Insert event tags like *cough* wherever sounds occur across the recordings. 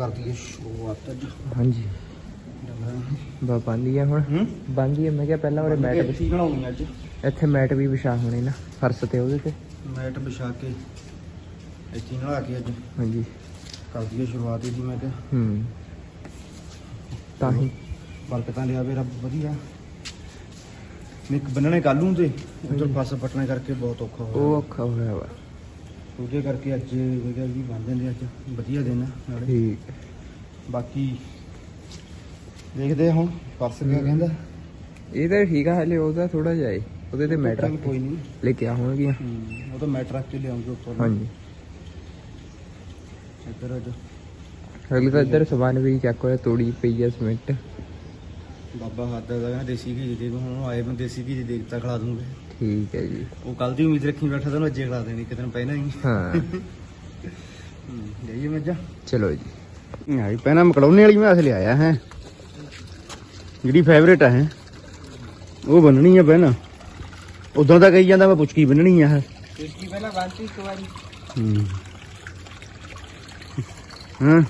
ਕਰ ਦਈਏ ਸ਼ੁਰੂਆਤ ਅੱਜ। ਹਾਂਜੀ। ਬਾ ਬੰਦੀ ਆ ਹੁਣ। ਹੂੰ? ਬੰਦੀ ਆ ਮੈਂ ਕਿਹਾ ਪਹਿਲਾਂ ਉਹਦੇ ਮੈਟ ਇੱਥੇ ਹੀ ਬਣਾਉਣੀ ਅੱਜ? ਇੱਥੇ ਮੈਟ ਵੀ ਵਿਛਾ ਹੋਣੇ ਨਾ ਫਰਸ਼ ਤੇ ਉਹਦੇ ਤੇ। ਮੈਟ ਵਿਛਾ ਕੇ ਇੱਥੇ ਹੀ ਨਲਾ ਕੇ ਅੱਜ। ਹਾਂਜੀ। ਕਰ ਦਈਏ ਸ਼ੁਰੂਆਤ ਇਹਦੀ ਮੈਂ ਕਿਹਾ। ਹੂੰ। ਤਾਂ ਹੀ। ਬਰਕਤਾਂ ਲਿਆ ਵੇ ਰੱਬ ਵਧੀਆ। ਨਿਕ ਬੰਨਣੇ ਕੱਲੂ ਤੇ ਉਧਰ। ਫਸ ਪਟਣੇ ਕਰਕੇ ਬਹੁਤ ਔਖਾ ਉਹ ਹੋਇਆ ਔਖਾ ਹੋਇਆ ਵਾ। ਉਹਦੇ ਕਰਕੇ ਅੱਜ ਮੈਂ ਕਿਹਾ ਵੀ ਬਣ ਜਾਂਦੇ ਅੱਜ। ਵਧੀਆ ਦਿਨ ਆ ਨਾਲੇ। ਠੀਕ। ਬਾਕੀ ਦੇਖਦੇ ਆ ਹੁਣ ਪਰਸ ਕਿਆ ਹੂੰ। ਕਹਿੰਦਾ। ਇਹ ਤਾਂ ਠੀਕ ਆ ਹਲੇ ਉਹਦਾ ਥੋੜਾ ਜਿਹਾ ਏ। ਉਹਦੇ ਤੇ ਮੈਟ ਚੱਲ ਕੋਈ ਨਹੀਂ ਲੈ ਕੇ ਆਉਣਗੀਆਂ। ਉਹ ਤਾਂ ਰੱਖ ਕੇ ਲਿਆਉਂਗੇ ਉੱਪਰ। ਹਾਂਜੀ। ਇੱਧਰ ਅੱਜ ਅਗਲੇ ਤਾਂ ਇੱਧਰ ਸਮਾਨ ਵੀ ਚੱਕ ਹੋਇਆ ਤੋੜੀ ਪਈ ਆ ਸਿਮੈਂਟ। ਬਾਬਾ ਹੱਦ ਦਾ ਕਹਿੰਦਾ ਦੇਸੀ ਘੀ ਦੇ ਹੁਣ ਆਏ ਬੰਦੇ ਦੇਸੀ ਘੀ ਦੀ ਦੇਖਤਾ ਖਿਲਾ ਦੂੰਗੇ। ਠੀਕ ਹੈ ਜੀ। ਉਹ ਕੱਲ ਦੀ ਉਮੀਦ ਰੱਖੀ ਬੈਠਾ ਤੈਨੂੰ ਅੱਜੇ ਖਿਲਾ ਦੇਣੀ ਦਿਨ ਪਹਿਲਾਂ ਹੀ। ਹਾਂ। ਜਾਈਏ ਮੱਝਾਂ। ਚਲੋ ਜੀ। ਆਈ ਪਹਿਲਾਂ ਮਕੜੌਨੇ ਵਾਲੀ ਮੈਂ ਅਸਲ ਆਇਆ ਹੈ। ਜਿਹੜੀ ਫੇਵਰੇਟ ਹੈ ਉਹ ਬੰਨਣੀ ਆ ਪਹਿਲਾਂ। ਉਦੋਂ ਤਾਂ ਕਹੀ ਜਾਂਦਾ ਮੈਂ ਪੁੱਛਕੀ ਬੰਨਣੀ ਆ ਇਹ ਕੀ ਪਹਿਲਾਂ ਬੰਤੀ ਇੱਕ ਵਾਰੀ। ਹੂੰ। ਹਾਂ?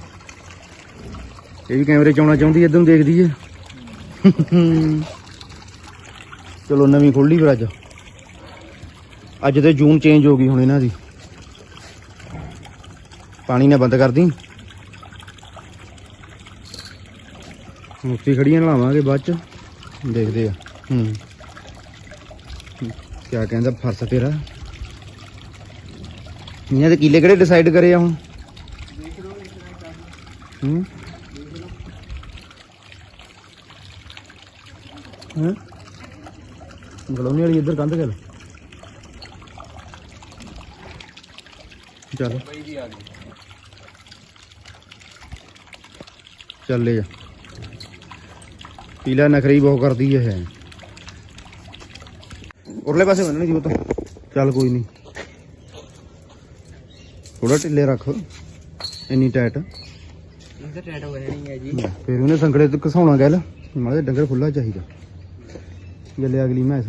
ਇਹ ਵੀ ਕੈਮਰੇ ਚ ਆਉਣਾ ਚਾਹੁੰਦੀ ਇਦੋਂ ਦੇਖਦੀ ਹੈ ਚਲੋ ਨਵੀਂ ਖੋਲੀ ਫਿਰ ਅੱਜ। ਅੱਜ ਤੇ ਜੂਨ ਚੇਂਜ ਹੋ ਗਈ ਹੁਣ ਇਹਨਾਂ ਦੀ। ਪਾਣੀ ਨਾ ਬੰਦ ਕਰ ਦੀ ਮੁਕਤੀ ਖੜੀਆਂ ਲਾਵਾਂਗੇ ਬਾਅਦ ਚ। ਦੇਖਦੇ ਆ। ਹੂੰ। ਕਿਆ ਕਹਿੰਦਾ ਫਰਸ ਤੇਰਾ। ਇਹਨਾਂ ਦੇ ਕੀਲੇ ਕਿਹੜੇ ਡਿਸਾਈਡ ਕਰੇ ਆ ਹੁਣ? ਹੂੰ। ਹਾਂ? ਗਲੋਨੀ ਵਾਲੀ ਇੱਧਰ ਕੰਧ ਕਰ। ਚੱਲ। ਬਈ ਵੀ ਆ ਗਈ ਚੱਲ ਲੈ ਜਾ ਪੀਲਾ ਨਖਰੀ ਬਹੁਤ ਕਰਦੀ ਹੈ ਉਰਲੇ ਪਾਸੇ ਬੰਨਣੀ ਜੀ ਉਹ ਤਾਂ। ਚੱਲ ਕੋਈ ਨਹੀਂ। ਥੋੜਾ ਢਿੱਲੇ ਰੱਖ। ਇੰਨੀ ਟਾਈਟ ਇਹ ਤਾਂ ਟੈਟ ਹੋ ਜਾਣੀ ਹੈ ਜੀ। ਫਿਰ ਉਹਨੇ ਸੰਗੜੇ ਤੇ ਘਸਾਉਣਾ ਗੱਲ। ਮਾੜੇ ਡੰਗਰ ਖੁੱਲਾ ਚਾਹੀਦਾ। ਗੱਲੇ ਅਗਲੀ ਮੈਸ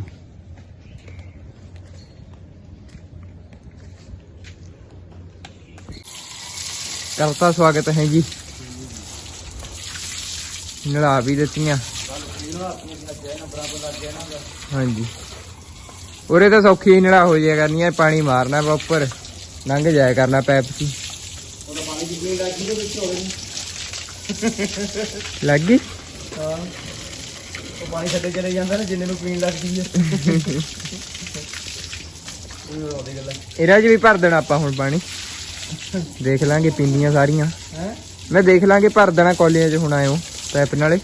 ਕਰਤਾ ਸਵਾਗਤ ਹੈ ਜੀ। ਨਲਾ ਵੀ ਦਿੱਤੀਆਂ। ਹਾਂਜੀ। ਉਰੇ ਤਾਂ ਸੌਖੀ ਨਲਾ ਹੋ ਜਾਇਆ ਕਰਨੀ ਹੈ ਪਾਣੀ ਮਾਰਨਾ ਵਾ ਉੱਪਰ। ਲੰਘ ਜਾਇਆ ਕਰਨਾ ਪੈਪ ਸੀ ਲੱਗੀ ਗਈ? ਹਾਂ। ਪਾਣੀ ਛੱਡੇ ਚਲੇ ਜਾਂਦਾ ਨਾ ਜਿੰਨੇ ਨੂੰ ਪੀਣ ਲੱਗਦੀ ਹੈ ਉਹ ਉਹਦੀ ਗੱਲ ਵੀ ਭਰ ਦੇਣਾ ਆਪਾਂ ਹੁਣ ਪਾਣੀ। ਦੇਖ ਲਾਂਗੇ ਪੀਂਦੀਆਂ ਸਾਰੀਆਂ। ਹੈ? ਮੈਂ ਦੇਖ ਲਾਂਗੇ ਭਰ ਦੇਣਾ ਕੋਲੀਆਂ 'ਚ ਹੁਣ ਆਇਓ ਪੈਪ ਨਾਲੇ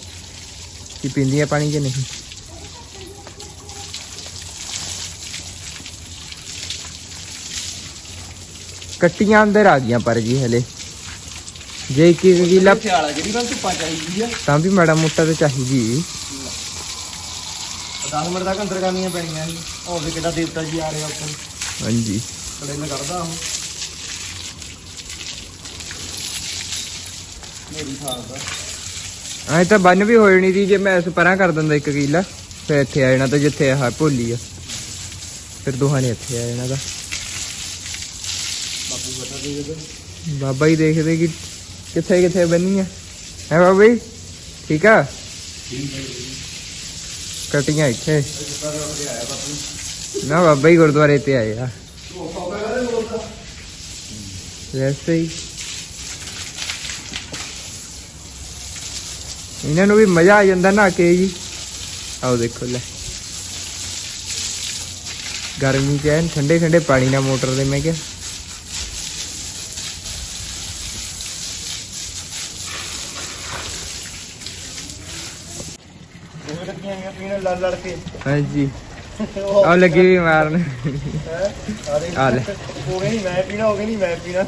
ਕਿ ਪੀਂਦੀਆਂ ਪਾਣੀ ਕਿ ਨਹੀਂ। ਕੱਟੀਆਂ ਅੰਦਰ ਆ ਗਈਆਂ ਪਰ ਜੀ ਹਲੇ। ਜੇ ਕਿ ਕਿਲਾ ਸਿਆਲਾ ਜਿਹੜੀ ਗੱਲ ਧੁੱਪਾ ਚਾਹੀਦੀ ਆ। ਤਾਂ ਵੀ ਮਾੜਾ ਮੋਟਾ ਤੇ ਚਾਹੀਦੀ 10 ਮਿੰਟ ਤੱਕ ਅੰਦਰ ਕਰਨੀਆਂ ਪੈਣੀਆਂ ਸੀ ਉਹ ਵੀ ਕਿੱਡਾ ਦੇਵਤਾ ਜੀ ਆ ਰਿਹਾ ਉੱਪਰ ਹਾਂਜੀ। ਕੜੇ ਨੇ ਕੱਢਦਾ ਉਹ ਮੇਰੀ ਖਾਲ ਦਾ। ਐ ਤਾਂ ਬੰਨ ਵੀ ਹੋ ਜਾਣੀ ਸੀ ਜੇ ਮੈਂ ਇਸ ਪਰਾਂ ਕਰ ਦਿੰਦਾ ਇੱਕ ਕਿਲਾ ਫਿਰ ਇੱਥੇ ਆ ਜਾਣਾ ਤਾਂ ਜਿੱਥੇ ਆਹ ਭੋਲੀ ਆ। ਫਿਰ ਦੋਹਾਂ ਨੇ ਇੱਥੇ ਆ ਜਾਣਾ ਦਾ ਬਾਪੂ ਬਤਾ ਦੇ ਜਦੋਂ ਬਾਬਾ ਹੀ ਦੇਖਦੇ ਕਿ ਕਿੱਥੇ ਕਿੱਥੇ ਬੰਨੀ ਆ ਹੈ ਬਾਬਾ ਜੀ? ਠੀਕ ਆ? ਕਟੀਆਂ ਇੱਥੇ। ਨਾ ਬਾਬਾ ਹੀ ਗੁਰਦੁਆਰੇ ਤੇ ਆਏ ਆ। ਵੈਸੇ ਹੀ। ਇਹਨਾਂ ਨੂੰ ਵੀ ਮਜ਼ਾ ਆ ਜਾਂਦਾ ਨਾ ਕੇ ਜੀ। ਆਓ ਦੇਖੋ ਲੈ। ਗਰਮੀ ਚ ਐਨ ਠੰਡੇ ਠੰਡੇ ਪਾਣੀ ਨਾਲ ਮੋਟਰ ਦੇ ਮੈਂ ਕਿਹਾ ਉਹ ਲੱਗੀਆਂ ਲੜ ਕੇ। ਹਾਂਜੀ। ਆ ਲੱਗੀ ਵੀ ਮਾਰਨ। ਆ ਲੈ। ਹੋ ਨਹੀਂ ਮੈਂ ਪੀਣਾ ਹੋ ਗਏ ਨਹੀਂ ਮੈਂ ਪੀਣਾ।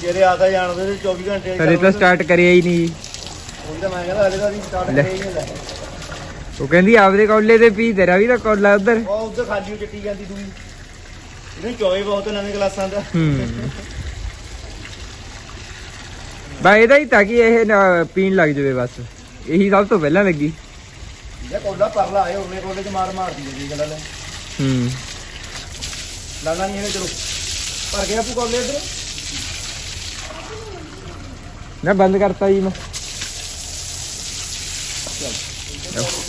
ਜਿਹੜੇ ਆਦਾ ਜਾਣਦੇ ਨੇ 24 ਘੰਟੇ ਹਲੇ ਤਾਂ ਸਟਾਰਟ ਕਰਿਆ ਹੀ ਨਹੀਂ। ਉਹੀ ਤਾਂ ਮੈਂ ਕਹਿੰਦਾ ਹਲੇ ਤਾਂ ਨਹੀਂ ਸਟਾਰਟ। ਕਰਿਆ ਹੀ ਨਹੀਂ ਉਹ ਕਹਿੰਦੀ ਆਪਦੇ ਕੋਲੇ ਤੇ ਪੀ ਤੇਰਾ ਵੀ ਤਾਂ ਕੋਲਾ ਉਧਰ। ਉਹ ਉੱਧਰ ਖਾਲੀ ਚੱਟੀ ਜਾਂਦੀ ਦੂਈ। ਇਹਨੇ ਚੋਏ ਬਹੁਤ ਨਵੇਂ ਕਲਾਸਾਂ ਦਾ। ਹੂੰ। ਬਾ ਇਹਦਾ ਹੀ ਤਾਂ ਕਿ ਇਹ ਨਾ ਪੀਣ ਲੱਗ ਜਾਵੇ ਬਸ। ਇਹੀ ਸਭ ਤੋਂ ਪਹਿਲਾਂ ਲੱਗੀ। ਜੇ ਕੋਲਾ ਪਰਲਾ ਆਏ ਉਹਨੇ ਕੋਲੇ ਚ ਮਾਰ ਮਾਰਦੀ ਹੈ ਜੀ ਗੱਲ ਲੈ ਹੂੰ। ਲਾਣਾ ਨਹੀਂ ਇਹਨੇ ਚਲੋ। ਭਰ ਗਿਆ ਆਪੂ ਕੋਲੇ ਇਧਰ। ਨਾ ਬੰਦ ਕਰਤਾ ਜੀ ਮੈਂ।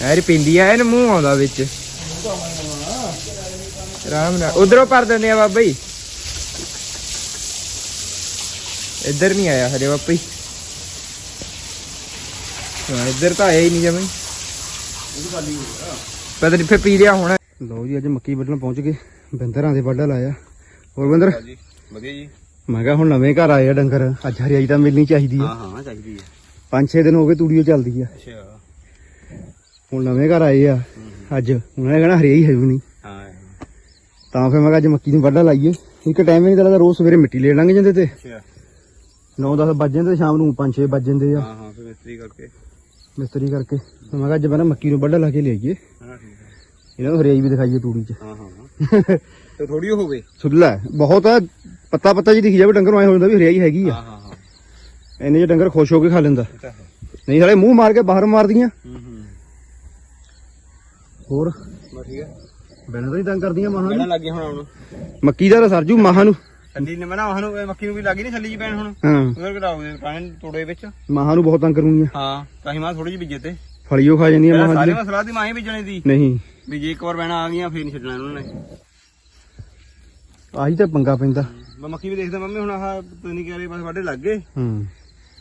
ਯਾਰ ਪਿੰਦੀ ਆ ਇਹਨੂੰ ਮੂੰਹ ਆਉਂਦਾ ਵਿੱਚ। ਆਰਾਮ ਨਾਲ। ਉਧਰੋਂ ਭਰ ਦਿੰਦੇ ਆ ਬਾਬਾ ਜੀ। ਇੱਧਰ ਨਹੀਂ ਆਇਆ ਹਰੇ ਜੀ ਹਾਂ ਇੱਧਰ ਤਾਂ ਆਇਆ ਹੀ ਨਹੀਂ ਜਮਈ ਪਤਾ ਨਹੀਂ ਫੇ ਪੀ ਲਿਆ ਹੋਣਾ। ਲਓ ਜੀ ਅੱਜ ਮੱਕੀ ਵੱਢਣ ਪਹੁੰਚ ਗਏ। ਬਿੰਦਰਾਂ ਦੇ ਵੱਢਾ ਲਾਇਆ। ਹੋਰ ਬਿੰਦਰ? ਜੀ ਵਧੀਆ ਜੀ। ਮੈਂ ਕਿਹਾ ਹੁਣ ਨਵੇਂ ਘਰ ਆਏ ਆ ਡੰਗਰ। ਅੱਜ ਹਰਿਆਈ ਤਾਂ ਮਿਲਣੀ ਚਾਹੀਦੀ ਆ। ਹਾਂ ਹਾਂ ਚਾਹੀਦੀ ਪੰਜ ਛੇ ਦਿਨ ਹੋ ਗਏ ਤੂੜੀਓ ਚੱਲਦੀ ਆ। ਅੱਛਾ। ਹੁਣ ਨਵੇਂ ਘਰ ਆਏ ਆ। ਅੱਜ ਉਹਨਾਂ ਨੇ ਕਹਿਣਾ ਹਰਿਆਈ ਹੈ ਵੀ ਨਹੀਂ। ਹਾਂ ਤਾਂ ਫਿਰ ਮੈਂ ਕਿਹਾ ਅੱਜ ਮੱਕੀ ਨੂੰ ਵੱਢਾ ਲਾਈਏ। ਇੱਕ ਟਾਈਮ ਹੀ ਨਹੀਂ ਲੱਗਦਾ ਰੋਜ਼ ਸਵੇਰੇ ਮਿੱਟੀ ਲੈ ਲੰਘ ਜਾਂਦੇ ਤੇ। ਅੱਛਾ। 9-10 ਵੱਜ ਜਾਂਦੇ ਤੇ ਸ਼ਾਮ ਨੂੰ 5-6 ਵੱਜ ਜਾਂਦੇ ਆ। ਹਾਂ ਹਾਂ ਫਿਰ ਮਿਸਤਰੀ ਕਰਕੇ। ਮਿਸਤਰੀ ਕਰਕੇ। ਮੈਂ ਕਿਹਾ ਅੱਜ ਪਹਿਲਾਂ ਮੱਕੀ ਨੂੰ ਵੱਢਾ ਲਾ ਕੇ ਲਿਆਈਏ। ਹਾਂ ਠੀਕ ਹੈ ਇਹਨਾਂ ਨੂੰ ਹਰਿਆਈ ਵੀ ਦਿਖਾਈਏ ਤੂੜੀ 'ਚ। ਹਾਂ ਹਾਂ *laughs* ਤੇ ਥੋੜੀ ਹੋਵੇ ਸੁੱਲਾ ਹੈ, ਬਹੁਤ ਆ ਪੱਤਾ ਪੱਤਾ ਜੀ ਦਿਖੀ ਜਾਵੇ ਡੰਗਰ ਨੂੰ ਐ ਹੋ ਜਾਂਦਾ ਵੀ ਹਰਿਆਈ ਹੈਗੀ ਆ। ਹਾਂ ਹਾਂ ਹਾਂ। ਇੰਨੇ ਜੇ ਡੰਗਰ ਖੁਸ਼ ਹੋ ਕੇ ਖਾ ਲੈਂਦਾ। ਇਹ ਤਾਂ ਹੈ। ਨਹੀਂ ਸਾਲੇ ਮੂੰਹ ਮਾਰ ਕੇ ਬਾਹਰ ਮਾਰਦੀਆਂ। ਹੂੰ ਹੂੰ। ਹੋਰ? ਬਸ ਠੀਕ ਹੈ ਬੈਣਾ ਤਾਂ ਹੀ ਤੰਗ ਕਰਦੀਆਂ ਮਾਹਾਂ ਕਹਿਣਾ ਨੂੰ ਲੱਗੇ ਹੁਣ ਹੁਣ ਮੱਕੀ ਦਾ ਤਾਂ ਸਰਜੂ ਮਾਹਾਂ ਨੂੰ। ਛੱਲੀ ਨੇ ਮਨਾ ਉਹਨੂੰ ਇਹ ਮੱਕੀ ਨੂੰ ਵੀ ਲੱਗੀ ਨਹੀਂ ਛੱਲੀ ਜੀ ਪੈਣ ਹੁਣ। ਹਾਂ। ਉਧਰ ਕਢਾਓ ਦੇ ਪਾਣੀ ਤੋੜੇ ਵਿੱਚ। ਮਾਹਾਂ ਨੂੰ ਬਹੁਤ ਤੰਗ ਕਰੂੰਗੀਆਂ। ਹਾਂ ਤਾਂ ਹੀ ਮਾਂ ਥੋੜੀ ਜਿਹੀ ਬੀਜੇ ਤੇ। ਫਲੀਓ ਖਾ ਜਾਂਦੀਆਂ ਪਹਿਲਾਂ ਮਾਹਾਂ ਸਾਰੇ ਦੀ ਮਸਲਾ ਦੀ ਮਾਂ ਹੀ ਬੀਜਣੇ ਦੀ। ਨਹੀਂ। ਵੀ ਜੇ ਇੱਕ ਵਾਰ ਪੈਣਾ ਆ ਗਈਆਂ ਫੇਰ ਨਹੀਂ ਛੱਡਣਾ ਉਹਨਾਂ ਨੇ। ਆਹੀ ਤਾਂ ਪੰਗਾ ਪੈਂਦਾ। ਮੈਂ ਮੱਕੀ ਵੀ ਦੇਖਦਾ ਮੰਮੀ ਹੁਣ ਆਹ ਪਤਾ ਨਹੀਂ ਕਿਹੜੇ ਬਸ ਵਾਢੇ ਲੱਗ ਗਏ। ਹੂੰ।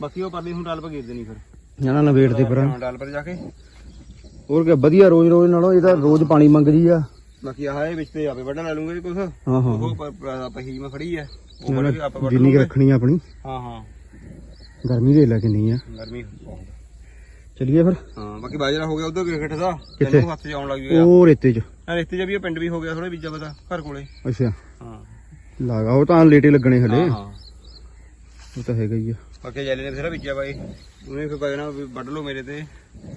ਬਾਕੀ ਉਹ ਪਰਲੀ ਹੁਣ ਡਾਲ ਪਾ ਗੇਰ ਦੇਣੀ ਫਿਰ। ਜਾਣਾ ਨਵੇੜ ਦੇ ਪਰਾਂ। ਹਾਂ ਡਾਲ ਪਰ ਜਾ ਕੇ। ਹੋਰ ਕੀ ਵਧੀਆ ਰੋਜ਼ ਰੋਜ਼ ਨਾਲੋਂ ਇਹ ਤਾਂ ਰੋਜ਼ ਪਾਣੀ ਮੰਗਦੀ ਆ। ਬਾਕੀ ਆਹ ਇਹ ਵਿੱਚ ਤੇ ਆਪੇ ਵੱਢਣ ਲੈ ਲੂੰਗੇ ਕੁਛ। ਹਾਂ ਹਾਂ ਉਹ ਪਹੀ ਮੈਂ ਫੜੀ ਐ ਉਹ ਵੱਢ ਕੇ ਆਪੇ ਵੱਢ ਜਿੰਨੀ ਕੁ ਲੂੰਗੇ। ਰੱਖਣੀ ਆ ਆਪਣੀ। ਹਾਂ ਹਾਂ। ਗਰਮੀ ਦੇ ਲੈ ਕਿੰਨੀ ਆ। ਗਰਮੀ ਬਹੁਤ। ਚਲਿਏ ਫਿਰ। ਹਾਂ ਬਾਕੀ ਬਾਜਰਾ ਹੋ ਗਿਆ ਉਧਰ ਗਿਰਗਟ ਦਾ। ਕਿੱਥੇ? ਤੈਨੂੰ ਹੱਥ 'ਚ ਆਉਣ ਲੱਗ ਗਿਆ ਉਹ ਰੇਤੇ 'ਚ। ਆ ਰੇਤੇ 'ਚ ਵੀ ਇਹ ਪਿੰਡ ਵੀ ਹੋ ਗਿਆ ਥੋੜਾ ਬੀਜਾ ਪਤਾ ਘਰ ਕੋਲੇ। ਅੱਛਾ। ਹਾਂ। ਲਾਗਾ ਉਹ ਤਾਂ ਲੇਟੇ ਲੱਗਣੇ ਹਲੇ। ਹਾਂ ਹਾਂ। ਉਹ ਤਾਂ ਹੈਗਾ ਹੀ ਆ। ਬਾਕੀ ਜੈਲੇ ਨੇ ਬਥੇਰਾ ਬੀਜਿਆ ਬਾਈ। ਉਹਨੇ ਫਿਰ ਕਹਿਣਾ ਵੀ ਵੱਢ ਲਓ ਮੇਰੇ ਤੇ।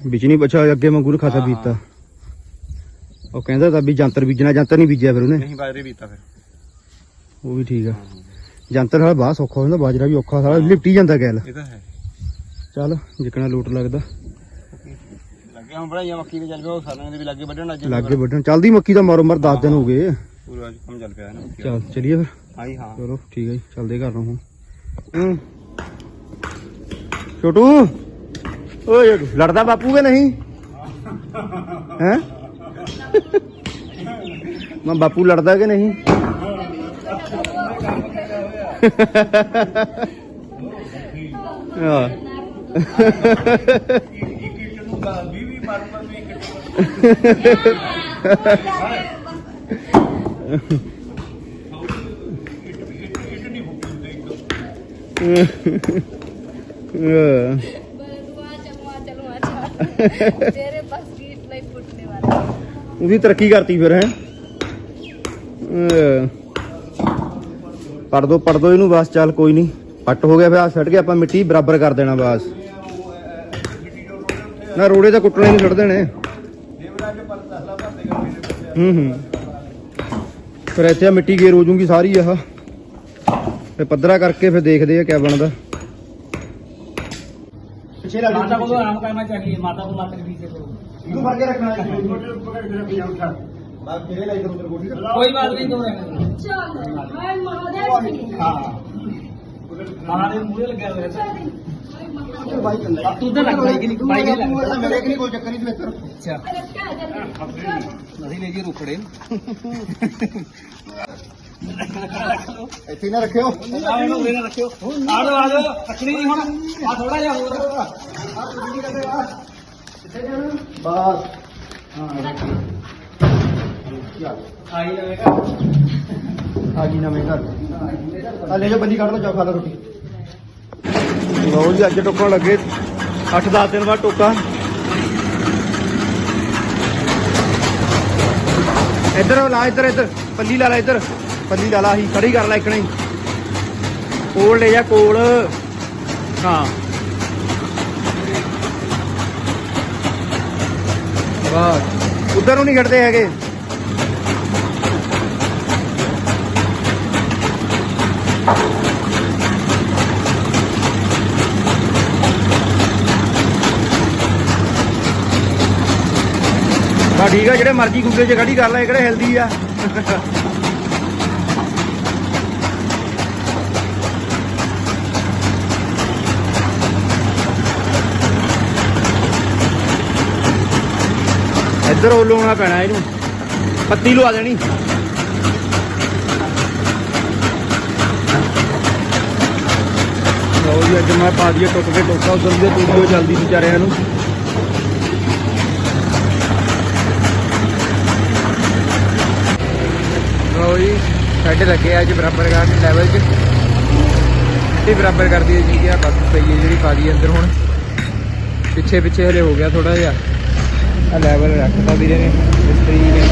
ਵਿੱਚ ਨਹੀਂ ਬੱਚਾ ਅੱਗੇ ਵਾਂਗੂ ਨੂੰ ਖਾਸਾ ਹਾਂ, ਬੀਤਾ ਉਹ ਕਹਿੰਦਾ ਤਾਂ ਵੀ ਜੰਤਰ ਬੀਜਣਾ ਜੰਤਰ ਨਹੀਂ ਬੀਜਿਆ ਫਿਰ ਉਹਨੇ। ਨਹੀਂ ਬਾਜਰੇ ਬੀਤਾ ਫਿਰ। ਉਹ ਵੀ ਠੀਕ ਆ। ਜੰਤਰ ਸਾਲਾ ਬਾਹਰ ਸੌਖਾ ਹੋ ਜਾਂਦਾ ਬਾਜਰਾ ਵੀ ਔਖਾ ਸਾਲਾ ਲਿਪਟੀ ਜਾਂਦਾ ਗੈਲ ਇਹ ਤਾਂ ਹੈ। ਚੱਲ ਜਿਕਣਾ ਲੋਟ ਲੱਗਦਾ। ਲੱਗੇ ਹੁਣ ਬਣਾਈਆਂ ਮੱਕੀ ਦੇ ਚੱਲ ਪਿਆ ਉਹ ਸਾਲਾਂ ਦੇ ਵੀ ਲੱਗੇ ਵੱਢਣ ਅੱਜ ਲਾਗੇ ਵੱਢਣ। ਚੱਲਦੀ ਮੱਕੀ ਦਾ ਮਾਰੋ ਮਾਰ 10 ਦਿਨ ਹੋ ਗਏ। ਪੂਰਾ ਅੱਜ ਕੰਮ ਚੱਲ ਪਿਆ ਹੈ ਨਾ ਮੱਕੀ ਦਾ। ਚੱਲ ਚਲਿਏ ਫਿਰ। ਹਾਂਜੀ ਹਾਂ। ਚਲੋ ਠੀਕ ਹੈ ਜੀ ਚੱਲਦੇ ਘਰ ਨੂੰ ਹੁਣ। ਹੂੰ। ਛੋਟੂ। ਓਏ ਲੜਦਾ ਬਾਪੂ ਕੇ ਨਹੀਂ? ਹੈ? ਮੈਂ ਬਾਪੂ ਲੜਦਾ ਕਿ ਨਹੀਂ ਹਾਂ ਹਾਂ। दुआ चलवा चलो अच्छा तेरे पास गीत नहीं फूटने वाला ਉਹਦੀ ਤਰੱਕੀ ਕਰਤੀ ਫਿਰ ਹੈ ਪੜ ਦੋ ਪੜ ਦੋ ਇਹਨੂੰ ਬਸ ਚੱਲ ਕੋਈ ਨਹੀਂ ਪੱਟ ਹੋ ਗਿਆ ਫਿਰ ਆ ਛੱਡ ਕੇ ਆਪਾਂ ਮਿੱਟੀ ਬਰਾਬਰ ਕਰ ਦੇਣਾ ਬਸ। ਨਾ ਰੋੜੇ ਦਾ ਕੁੱਟਣੇ ਨਹੀਂ ਛੱਡ ਦੇਣੇ ਫਿਰ ਇੱਥੇ ਮਿੱਟੀ ਗੇਰ ਹੋ ਜੂਗੀ ਸਾਰੀ ਆਹ। ਫਿਰ ਪੱਧਰਾ ਕਰਕੇ ਫਿਰ ਦੇਖਦੇ ਆ ਕਿਆ ਬਣਦਾ। ਮਾਤਾ ਕੋਲ ਆਰਾਮ ਕਰਨਾ ਚਾਹੀਏ ਮਾਤਾ ਕੋਲ ਲੱਤ ਵੀ ਸੇ। ਇਹਨੂੰ ਫੜ ਕੇ ਰੱਖਣਾ ਹੈ ਬਾਪ ਜਿਹੜੇ ਲਾਈ ਉਧਰ ਗੋਡੀ कोई बात नहीं तो रहने दो। चलो मैं महादेव की हाँ हमारे मुझे लग गया ਬਾਈ ਕੰਦਾ अब तू उधर लग बाइक नहीं बाइक नहीं लग ਮੇਰੇ ਕਿ ਨਹੀਂ ਕੋਈ ਚੱਕਰ ਨਹੀਂ ਤੂੰ अच्छा अरे क्या जल्दी नहीं लीजिए रुखड़े ਇੱਥੇ ਨਾ ਰੱਖਿਓ रखियो आ जाओ आ जाओ रखनी नहीं होना आ थोड़ा जा हो ਬਸ ਆਈ ਨਵੇਂ ਨਵੇਂ ਘਰ। ਆ ਲੈ ਜਾ ਬੰਦੀ ਕੱਢ ਲਓ ਚੌਖਾ ਲਾ ਰੋਟੀ। ਲਓ ਜੀ ਅੱਜ ਟੋਕਣ ਲੱਗੇ। 8-10 ਦਿਨ ਬਾਅਦ ਟੋਕਾ। ਇੱਧਰ ਲਾ ਇੱਧਰ ਇੱਧਰ। ਪੱਲੀ ਲਾ ਲੈ ਇੱਧਰ। ਪੱਲੀ ਲਾ ਲਾ ਖੜੀ ਕਰ ਲੈ ਇਕਣੇ ਕੋਲ ਲੈ ਜਾ ਕੋਲ। ਹਾਂ। ਵਾਹ। ਉਧਰ ਨੂੰ ਨਹੀਂ ਖੜਦੇ ਹੈਗੇ। ਆ ਠੀਕ ਆ, ਜਿਹੜੇ ਮਰਜ਼ੀ ਗੂਗਲ 'ਚ ਖੜੀ ਕਰ ਲੈ ਕਿਹੜੇ ਹੈਲਦੀ ਆ। ਇੱਧਰ ਉਹ ਲੋਣਾ ਪੈਣਾ ਇਹਨੂੰ। ਪੱਤੀ ਲਵਾ ਦੇਣੀ। ਲਓ ਜੀ, ਅੱਜ ਮੈਂ ਪਾ ਦਈਏ ਟੁੱਟ ਕੇ ਟੋਕਾ, ਉਧਰ ਦੇ ਟੁੱਟੋ ਜਲਦੀ ਵਿਚਾਰਿਆਂ ਨੂੰ। ਲਓ ਜੀ ਸਾਡੇ ਲੱਗੇ ਆ ਅੱਜ ਬਰਾਬਰ ਕਰਨ ਲੈਵਲ 'ਚ। ਤੇ ਬਰਾਬਰ ਕਰਦੀ ਹੈ ਜੀ ਗਿਆ ਬਸ ਪਈ ਹੈ ਜਿਹੜੀ ਪਾ ਦੀ ਅੰਦਰ ਹੁਣ। ਪਿੱਛੇ ਪਿੱਛੇ ਹਲੇ ਹੋ ਗਿਆ ਥੋੜਾ ਜਿਹਾ। ਆ ਲੈਵਲ ਰੱਖਤਾ ਵੀਰੇ ਨੇ ਮਿਸਤਰੀ ਨੇ।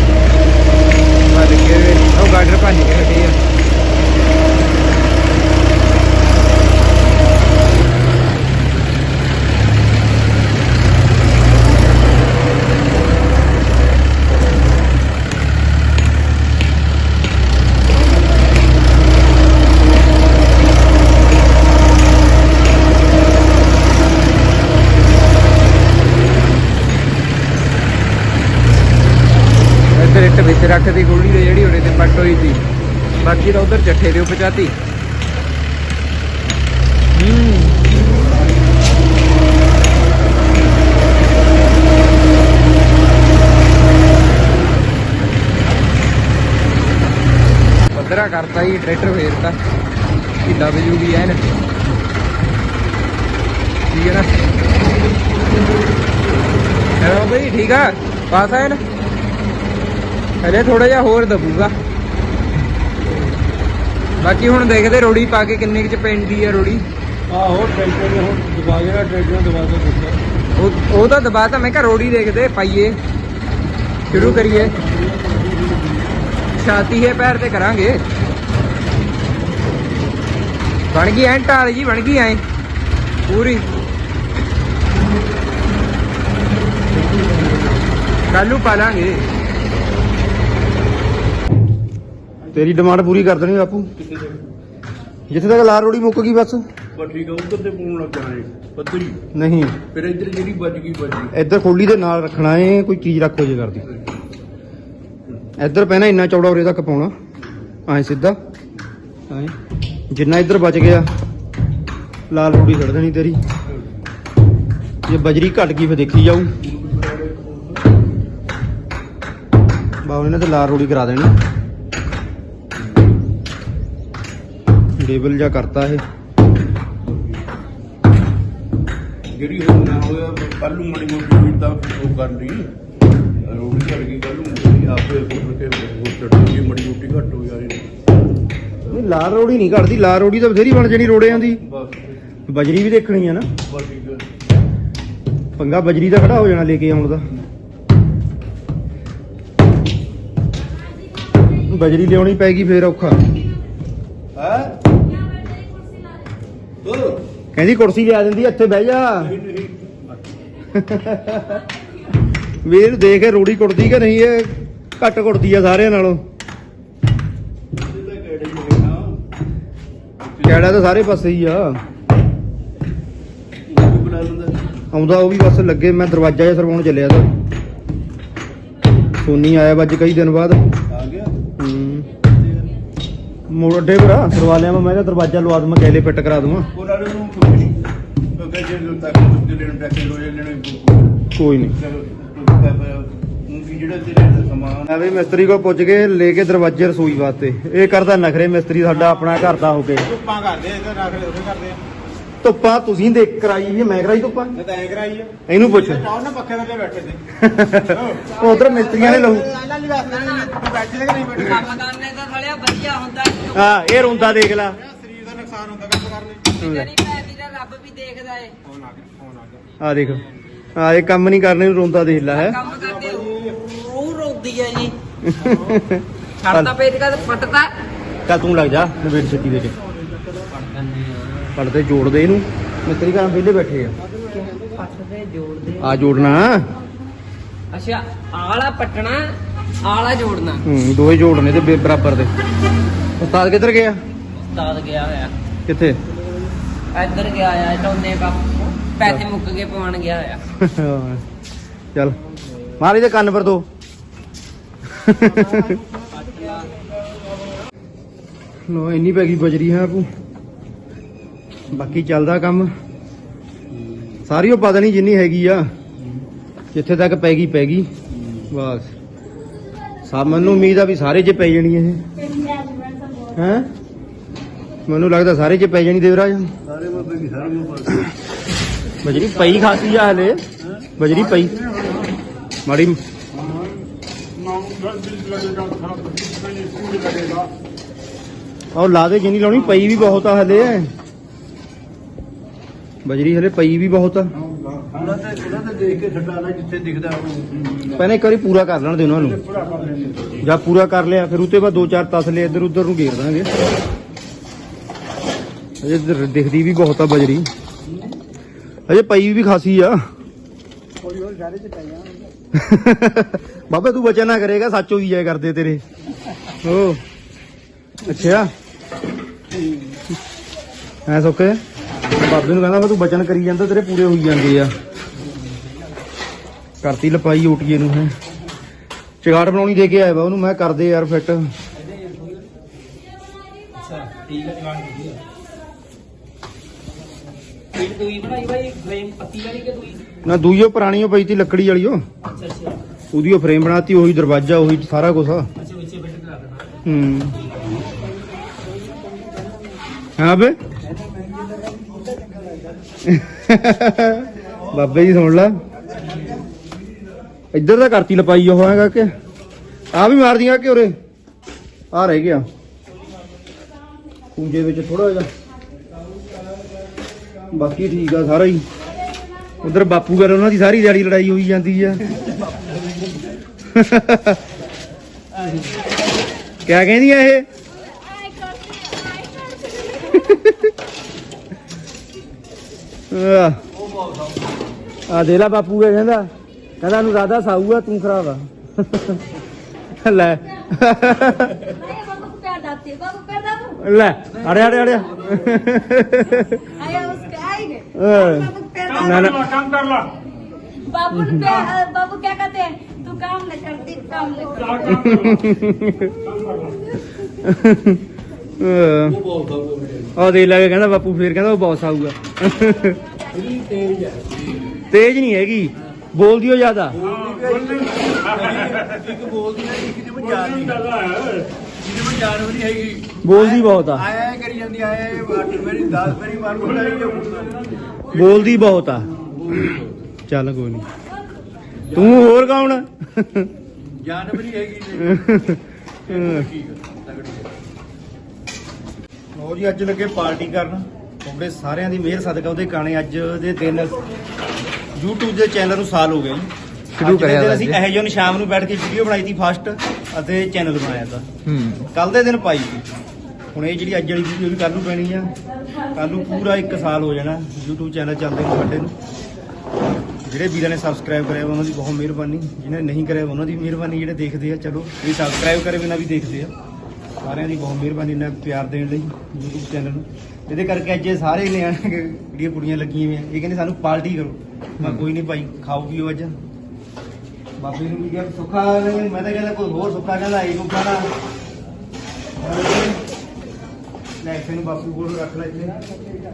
ਆ ਲੱਗੇ ਉਹ ਗਾਰਡਰ ਭੰਨ ਕੇ ਹਟੇ ਆ। ਇੱਧਰ ਦੀ ਗੋਲੀ ਦੇ ਜਿਹੜੀ ਉਹਦੇ ਤੇ ਪੱਟ ਹੋਈ ਸੀ। ਬਾਕੀ ਤਾਂ ਉਧਰ ਚੱਠੇ ਦੇ ਉੱਪਰ ਚਾਤੀ ਕਰਤਾ ਹੀ ਟਰੈਕਟਰ ਫੇਰਤਾ। ਢਿੱਲਾ ਵਜੂਗੀ ਐਨ ਠੀਕ ਹੈ ਨਾ? ਹਾਂ ਬਈ, ਠੀਕ ਆ? ਪਾਸ ਹੈ ਨਾ ਹਲੇ ਥੋੜਾ ਜਿਹਾ ਹੋਰ ਦਬੂਗਾ। ਬਾਕੀ ਹੁਣ ਦੇਖਦੇ ਰੋੜੀ ਪਾ ਕੇ ਕਿੰਨੇ ਚ ਪੈਂਦੀ ਆ ਰੋੜੀ। ਆਹੋ ਟਰੈਕਟਰ ਨੇ ਹੁਣ ਦਬਾ ਕੇ ਨਾ ਟਰੈਕਟਰ ਨੂੰ ਦਬਾ ਕੇ ਦੇਖਿਆ ਉਹ ਉਹ ਤਾਂ ਦਬਾ ਤਾਂ ਮੈਂ ਕਿਹਾ ਰੋੜੀ ਦੇਖਦੇ ਪਾਈਏ। ਸ਼ੁਰੂ ਕਰੀਏ। ਛਾਤੀ ਹੈ ਪੈਰ ਤੇ ਕਰਾਂਗੇ। ਬਣ ਗਈ ਐਂ ਢਾਲ ਜੀ ਬਣ ਗਈ ਐਂ। ਪੂਰੀ। ਕੱਲੂ ਪਾਲਾਂਗੇ ਤੇਰੀ ਡਿਮਾਂਡ ਪੂਰੀ ਕਰ ਦੇਣੀ ਬਾਪੂ। ਜਿੱਥੇ ਤੱਕ ਲਾਰ ਰੋੜੀ ਮੁੱਕ ਗਈ ਬਸ। ਪਰ ਠੀਕ ਆ ਉਧਰ ਤੇ ਪਾਉਣ ਲੱਗ ਜਾਣਾ ਏ ਪੱਤਰੀ ਨਹੀਂ। ਫਿਰ ਇੱਧਰ ਜਿਹੜੀ ਵੱਜ ਗਈ ਵੱਜ ਗਈ। ਇੱਧਰ ਖੋਲੀ ਦੇ ਨਾਲ ਰੱਖਣਾ ਏ ਕੋਈ ਚੀਜ਼ ਰੱਖੋ ਜੇ ਕਰਦੀ। ਇੱਧਰ ਪੈਣਾ ਇੰਨਾ ਚੌੜਾ ਉਰੇ ਤੱਕ ਪਾਉਣਾ। ਐ ਸਿੱਧਾ। ਐ। ਜਿੰਨਾ ਇੱਧਰ ਬਚ ਗਿਆ ਲਾਲ ਰੋੜੀ ਛੱਡ ਦੇਣੀ ਤੇਰੀ। ਜੇ ਬਜਰੀ ਘਟ ਗਈ ਫੇ ਦੇਖੀ ਜਾਊ। ਬਾਉ ਨੇ ਤੇ ਲਾਲ ਰੋੜੀ ਕਰਾ ਦੇਣੀ। ਲੇਬਲ ਜਾ ਕਰਤਾ ਇਹ। ਜਿਹੜੀ ਹੁਣ ਨਾ ਹੋਇਆ ਕੱਲ ਨੂੰ ਮੜੀ ਮੋਟੀ ਵੀ ਤਾਂ ਉਹ ਕਰ ਲਈ ਰੋਡ ਚੜ ਗਈ ਕੱਲ ਨੂੰ ਆਪੇ ਉੱਠ ਕੇ ਉਹ ਚੜ ਗਈ ਮੜੀ ਮੋਟੀ ਘੱਟ ਹੋ ਜਾਣੀ ਨਹੀਂ ਲਾਲ ਰੋੜੀ ਨਹੀਂ ਘਟਦੀ ਲਾਲ ਰੋੜੀ ਤਾਂ ਬਥੇਰੀ ਬਣ ਜਾਣੀ ਰੋੜਿਆਂ ਦੀ। ਬਜਰੀ ਵੀ ਦੇਖਣੀ ਆ ਨਾ। ਪੰਗਾ ਬਜਰੀ ਦਾ ਖੜਾ ਹੋ ਜਾਣਾ ਲੈ ਕੇ ਆਉਣ ਦਾ। ਬਜਰੀ ਲਿਆਉਣੀ ਪੈਗੀ ਫੇਰ ਔਖਾ। ਕਹਿੰਦੀ ਕੁਰਸੀ ਲਿਆ ਦਿੰਦੀ, ਇੱਥੇ ਬਹਿ ਜਾ। ਨਹੀਂ ਦੇਖ ਕੇ ਰੋੜੀ ਕੁੱਟਦੀ ਕਿ ਨਹੀਂ, ਇਹ ਘੱਟ ਕੁੱਟਦੀ ਆ ਸਾਰਿਆਂ ਨਾਲੋਂ। ਕਿਹੜਾ ਤਾਂ ਸਾਰੇ ਪਾਸੇ ਹੀ ਆ। ਆਉਂਦਾ ਉਹ ਵੀ ਬਸ ਲੱਗੇ, ਮੈਂ ਦਰਵਾਜ਼ਾ ਜਿਹਾ ਸਰਵਾਉਣ ਚੱਲਿਆ ਤਾਂ। ਸੋਨੀ ਆਇਆ ਅੱਜ ਕਈ ਦਿਨ ਬਾਅਦ। ਆ ਗਿਆ। ਮੋੜ ਅੱਡੇ ਪਰ ਆ, ਲਿਆ ਮੈਂ ਕਿਹਾ ਦਰਵਾਜ਼ਾ ਲਵਾ ਦਵਾਂ ਗੈਲੇ ਫਿੱਟ ਕਰਾ ਨੂੰ ਕੁਝ ਜੇ ਤੱਕ ਲੈਣ ਪੈਸੇ ਲੋਏ ਲੈਣੇ ਕੋਈ ਨਹੀਂ। ਉਹ ਜਿਹੜਾ ਤੇਰੇ ਦਾ ਸਮਾਨ ਐਵੇਂ ਮਿਸਤਰੀ ਕੋ ਪੁੱਜ ਕੇ ਲੈ ਕੇ ਦਰਵਾਜ਼ੇ ਰਸੋਈ ਵਾਸਤੇ। ਇਹ ਕਰਦਾ ਨਖਰੇ ਮਿਸਤਰੀ ਸਾਡਾ ਆਪਣਾ ਘਰ ਦਾ ਹੋ ਕੇ। ਧੁੱਪਾਂ ਕਰਦੇ ਆ ਇਹਦਾ ਰੱਖ ਲੈ ਉਹ ਕਰਦੇ ਆ। ਧੁੱਪਾਂ ਤੁਸੀਂ ਦੇਖ ਕਰਾਈ ਵੀ ਮੈਂ ਕਰਾਈ ਧੁੱਪਾਂ? ਮੈਂ ਤਾਂ ਐ ਕਰਾਈ ਆ। ਇਹਨੂੰ ਪੁੱਛ। ਚਾਹ ਨਾ ਪੱਖੇ ਥੱਲੇ ਬੈਠੇ ਤੇ ਉਧਰ ਮਿਸਤਰੀਆਂ ਨੇ ਲਹੂ। ਇਹਨਾਂ ਲਈ ਵਾਸਤੇ ਨਹੀਂ ਬੈਠੇ ਤੇ ਕਿ ਨਹੀਂ ਬੈਠੇ ਕੰਮ ਕਰਨੇ ਤਾਂ ਸਾਲਿਆ ਵਧੀਆ ਹੁੰਦਾ ਹਾਂ ਇਹ ਰੋਂਦਾ ਦੇਖ ਲਾ। ਸਰੀਰ ਦਾ ਨੁਕਸਾਨ ਹੁੰਦਾ ਕੰਮ ਕਰਨੇ ਜਿਹੜੀ ਭੈਣੀ ਦਾ ਰੱਬ ਵੀ ਦੇਖਦਾ ਏ ਫੋਨ ਆ ਗਿਆ ਫੋਨ ਆ ਗਿਆ ਆ ਦੇਖ। ਆ ਇਹ ਕੰਮ ਨਹੀਂ ਕਰਨੇ ਨੂੰ ਰੋਂਦਾ ਦੇਖ ਲੈ ਹੈ। ਕੰਮ ਕਰਦੇ ਰੋਂਦੀ ਹੈ ਜੀ। *laughs* ਛੱਡਦਾ ਪੇਟ ਕਾ ਪੱਟਦਾ ਚੱਲ ਤੂੰ ਲੱਗ ਜਾ ਨਵੇੜ ਛੱਤੀ ਦੇ ਕੇ। ਪੜਦੇ ਜੋੜ ਦੇ ਇਹਨੂੰ? ਮਿਸਤਰੀ ਘਰ ਵਿਹਲੇ ਬੈਠੇ ਆ। ਪੱਟਦੇ ਜੋੜਦੇ। ਆ ਜੋੜਨਾ? ਅੱਛਾ ਆਲਾ ਪੱਟਣਾ ਆਲਾ ਜੋੜਨਾ। ਹੂੰ ਦੋਏ ਜੋੜਨੇ ਤੇ ਬਰਾਬਰ ਦੇ। ਉਸਤਾਦ ਕਿੱਧਰ ਗਿਆ? ਉਸਤਾਦ ਗਿਆ ਹੋਇਆ। ਕਿੱਥੇ? ਇੱਧਰ ਗਿਆ ਹੋਇਆ ਟੋਨੇ ਕਾ ਪੈਸੇ ਮੁੱਕ ਕੇ ਪਵਾਉਣ ਗਿਆ ਹੋਇਆ। ਚੱਲ। ਮਾਰੀ ਦੇ ਕੰਨ ਪਰ ਦੋ। ਲੋ। ਇੰਨੀ ਪੈ ਗਈ ਬਜਰੀ ਹੈ ਆਪੂ। ਬਾਕੀ ਚੱਲਦਾ ਕੰਮ। ਸਾਰੀ ਉਹ ਪਤਾ ਨਹੀਂ ਜਿੰਨੀ ਹੈਗੀ ਆ, ਜਿੱਥੇ ਤੱਕ ਪੈ ਗਈ ਪੈ ਗਈ ਬਸ। ਸਭ ਮੈਨੂੰ ਉਮੀਦ ਆ ਵੀ ਸਾਰੇ 'ਚ ਪੈ ਜਾਣੀ ਇਹ। ਹੈ? ਮੈਨੂੰ ਲੱਗਦਾ ਸਾਰੇ 'ਚ ਪੈ ਜਾਣੀ ਦੇਵਰਾਜ। ਸਾਰੇ ਬਾਬੇ ਵੀ ਸਾਰੇ ਨੂੰ ਬਜਰੀ ਪਈ ਖਾਸੀ ਆ ਹਲੇ। ਬਜਰੀ ਪਈ। ਮਾੜੀ ਉਹ ਲਾ ਦੇ ਜਿੰਨੀ ਲਾਉਣੀ, ਪਈ ਵੀ ਬਹੁਤ ਆ ਹਲੇ। ਬਜਰੀ ਹਲੇ ਪਈ ਵੀ ਬਹੁਤ ਆ। ਉਹਨਾਂ ਤੇ ਉਹਨਾਂ ਤੇ ਦੇਖ ਕੇ ਛੱਡਾਣਾ ਜਿੱਥੇ ਦਿਖਦਾ ਉਹ। ਪਹਿਲਾਂ ਇੱਕ ਵਾਰੀ ਪੂਰਾ ਕਰ ਲੈਣ ਦੇ ਉਹਨਾਂ ਨੂੰ। ਜਾਂ ਪੂਰਾ ਕਰ ਲਿਆ ਫਿਰ ਉਤੇ ਬਾਅਦ ਦੋ ਚਾਰ ਤਸਲੇ ਇੱਧਰ ਉੱਧਰ ਨੂੰ ਘੇਰ ਦਾਂਗੇ। ਅਜੇ ਦਿਖਦੀ ਵੀ ਬਹੁਤ ਆ ਬਜਰੀ। ਅਜੇ ਪਈ ਵੀ ਖਾਸੀ ਆ। ਬਾਬਾ ਤੂੰ ਬਚਨ ਨਾ ਕਰੇਗਾ ਸੱਚ ਹੋਈ ਜਾਏ ਕਰਦੇ ਤੇਰੇ। ਹੋ। ਅੱਛਾ। ਐ ਸੁੱਕੇ ਬਾਬੇ ਨੂੰ ਕਹਿੰਦਾ ਮੈਂ ਤੂੰ ਬਚਨ ਕਰੀ ਜਾਂਦਾ ਤੇਰੇ ਪੂਰੇ ਹੋਈ ਜਾਂਦੇ ਆ। ਕਰਤੀ ਲਪਾਈ ਓਟੀਏ ਨੂੰ ਹੈ। ਚਗਾੜ ਬਣਾਉਣੀ ਦੇ ਕੇ ਆਇਆ ਵਾ ਉਹਨੂੰ ਮੈਂ ਕਰਦੇ ਯਾਰ ਫਿੱਟ। ਫਿਰ ਦੂਈ ਬਣਾਈ ਭਾਈ ਫਰੇਮ ਪੱਤੀ ਵਾਲੀ ਕਿ ਦੂਈ? ਨਾ ਦੂਈਓ ਪੁਰਾਣੀਓ ਪਈ ਤੀ ਲੱਕੜੀ ਵਾਲੀ ਉਹ ਅੱਛਾ ਅੱਛਾ। ਉਹਦੀ ਫਰੇਮ ਬਣਾਤੀ ਉਹੀ ਦਰਵਾਜ਼ਾ ਉਹੀ ਸਾਰਾ ਕੁਝ ਅੱਛਾ ਵਿੱਚੇ ਫਿੱਟ ਕਰਾ ਦੇਣਾ। ਹੂੰ। ਹਾਂ ਬੇ। *laughs* ਬਾਬੇ ਜੀ ਸੁਣ ਲੈ। ਇੱਧਰ ਦਾ ਕਰਤੀ ਲਪਾਈ ਉਹ ਹੈਗਾ ਕਿ ਆ ਵੀ ਮਾਰਦੀਆਂ ਕਿ ਉਰੇ ਆ ਰਹਿ ਗਿਆ। ਕੁੰਜੇ ਵਿੱਚ ਥੋੜਾ ਜਿਹਾ। ਬਾਕੀ ਠੀਕ ਆ ਸਾਰਾ ਹੀ। ਉਧਰ ਬਾਪੂ ਘਰ ਉਹਨਾਂ ਦੀ ਸਾਰੀ ਦਿਹਾੜੀ ਲੜਾਈ ਹੋਈ ਜਾਂਦੀ ਆ। *laughs* ਕਿਆ ਕਹਿੰਦੀਆਂ ਇਹ ਆਏ ਕਰਦੀ ਆਏ ਕਰਦੀ ਆ ਦੇ ਲਾ ਬਾਪੂ ਇਹ ਕਹਿੰਦਾ ਕਹਿੰਦਾ ਨੂੰ ਰਾਦਾ ਸਾਊ ਆ ਤੂੰ ਖਰਾਬ ਆ ਲੈ ਆਏ बाबू को प्यार डालती है बाबू प्यार डालो ਲੈ ਅੜਿਆ ਅੜਿਆ ਅੜਿਆ आया उसके आएंगे हाँ। बाबू को प्यार ਨਾ डालो ਨਾ बाबू ने प्यार अ, बाबू क्या कहते हैं तू काम नहीं करती काम नहीं करती *laughs* ਆ ਦੇ ਲਾ ਕੇ ਕਹਿੰਦਾ ਬਾਪੂ ਫੇਰ ਕਹਿੰਦਾ ਉਹ ਬੌਸ ਆਊਗਾ ਤੇਜ਼ ਨਹੀਂ ਹੈਗੀ ਬੋਲਦੀ ਉਹ ਜ਼ਿਆਦਾ। ਇੱਕ ਬੋਲਦੀ ਹੈ ਇੱਕ ਨਹੀਂ ਨਹੀਂ ਹੈਗੀ ਬਹੁਤ ਆ। ਆਇਆ ਆਇਆ ਕਰੀ ਜਾਂਦੀ ਆਇਆ ਆਇਆ ਅੱਠ ਮੇਰੀ 10 ਮੇਰੀ ਮਾਰ ਬੁਲਾਈ ਜੇ ਬੋਲਦੀ ਬਹੁਤ ਆ। ਚੱਲ ਕੋਈ ਨਹੀਂ। ਤੂੰ ਹੋਰ ਕੌਣ ਜਾਨ ਵੀ ਹੈਗੀ ਹੈ ਹੈ ਲੋ ਜੀ ਅੱਜ ਲੱਗੇ ਪਾਰਟੀ ਕਰਨ। ਤੁਹਾਡੇ ਸਾਰਿਆਂ ਦੀ ਮਿਹਰ ਸਦਕਾ ਉਹਦੇ ਗਾਣੇ ਅੱਜ ਦੇ ਦਿਨ YouTube ਦੇ ਚੈਨਲ ਨੂੰ ਸਾਲ ਹੋ ਗਿਆ ਜੀ। ਸ਼ੁਰੂ ਅੱਜ ਕਰਿਆ ਤਾ ਅਸੀਂ। ਇਹ ਜਿਹੀ ਸ਼ਾਮ ਨੂੰ ਬੈਠ ਕੇ ਵੀਡੀਓ ਬਣਾਈ ਸੀ ਫਸਟ ਅਤੇ ਚੈਨਲ ਬਣਾਇਆ ਤਾ। ਹੂੰ। ਕੱਲ ਦੇ ਦਿਨ ਪਾਈ ਸੀ। ਹੁਣ ਇਹ ਜਿਹੜੀ ਅੱਜ ਵਾਲੀ ਵੀਡੀਓ ਵੀ ਕੱਲ ਨੂੰ ਪੈਣੀ ਆ ਕੱਲ ਨੂੰ ਪੂਰਾ 1 ਸਾਲ ਹੋ ਜਾਣਾ YouTube ਚੈਨਲ ਚੱਲਦੇ ਨੂੰ ਸਾਡੇ ਨੂੰ। ਜਿਹੜੇ ਵੀਰਾਂ ਨੇ ਸਬਸਕ੍ਰਾਈਬ ਕਰਿਆ ਉਹਨਾਂ ਦੀ ਬਹੁਤ ਮਿਹਰਬਾਨੀ ਜਿਹਨੇ ਨਹੀਂ ਕਰਿਆ ਉਹਨਾਂ ਦੀ ਮਿਹਰਬਾਨੀ ਜਿਹੜੇ ਦੇਖਦੇ ਆ ਚਲੋ ਵੀ ਸਬਸਕ੍ਰਾਈਬ ਕਰੇ ਬਿਨਾਂ ਵੀ ਦੇਖਦੇ ਆ। ਸਾਰਿਆਂ ਦੀ ਬਹੁਤ ਮਿਹਰਬਾਨੀ ਨਾਲ ਪਿਆਰ ਦੇਣ ਲਈ YouTube ਚੈਨਲ ਨੂੰ। ਇਹਦੇ ਕਰਕੇ ਅੱਜ ਇਹ ਸਾਰੇ ਨਿਆਣੇ ਜਿਹੜੀਆਂ ਕੁੜੀਆਂ ਲੱਗੀਆਂ ਹੋਈਆਂ ਇਹ ਕਹਿੰਦੇ ਸਾਨੂੰ ਪਾਰਟੀ ਕਰੋ। ਮੈਂ ਕੋਈ ਨਹੀਂ ਭਾਈ ਖਾਓ ਪੀਓ ਅੱਜ। ਬਾਬੇ ਨੂੰ ਵੀ ਕਿਹਾ ਸੁੱਖਾ ਨਹੀਂ, ਮੈਂ ਤਾਂ ਕਹਿੰਦਾ ਕੋਈ ਹੋਰ ਸੁੱਖਾ ਕਹਿੰਦਾ ਇਹ ਕੋ ਖਾਣਾ। ਲੈ ਇੱਥੇ ਨੂੰ ਬਾਪੂ ਕੋਲ ਰੱਖ ਲੈ ਇੱਥੇ।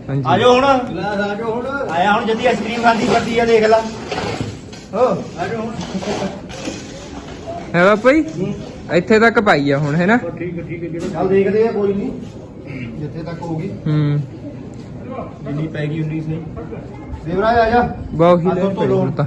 ਹਾਂਜੀ। ਆਜੋ ਹੁਣ। ਗਲਾਸ ਆ ਜਾਓ ਹੁਣ। ਆਇਆ ਹੁਣ ਜਦੀ ਆਈਸਕ੍ਰੀਮ ਖਾਂਦੀ ਫਿਰਦੀ ਆ ਦੇਖ ਲੈ। ਹੋ। ਆਜੋ ਹੁਣ। ਹੈ ਬਾਪਾ ਜੀ। ਇੱਥੇ ਤੱਕ ਪਾਈ ਆ ਹੁਣ ਹੈ ਨਾ ਠੀਕ ਹੈ ਠੀਕ ਹੈ ਜਿਹੜਾ ਚੱਲ ਦੇਖਦੇ ਆ ਕੋਈ ਨਹੀਂ। ਜਿੱਥੇ ਤੱਕ ਹੋਊਗੀ। ਹੂੰ। ਜਿੰਨੀ ਪੈ ਗਈ ਉਨੀ ਸਹੀ ਦੇਵਰਾਜ ਆ ਜਾ। ਬਹੁਤ ਹੀ ਲੈ ਪਈ। ਹੁਣ। ਤਾਂ।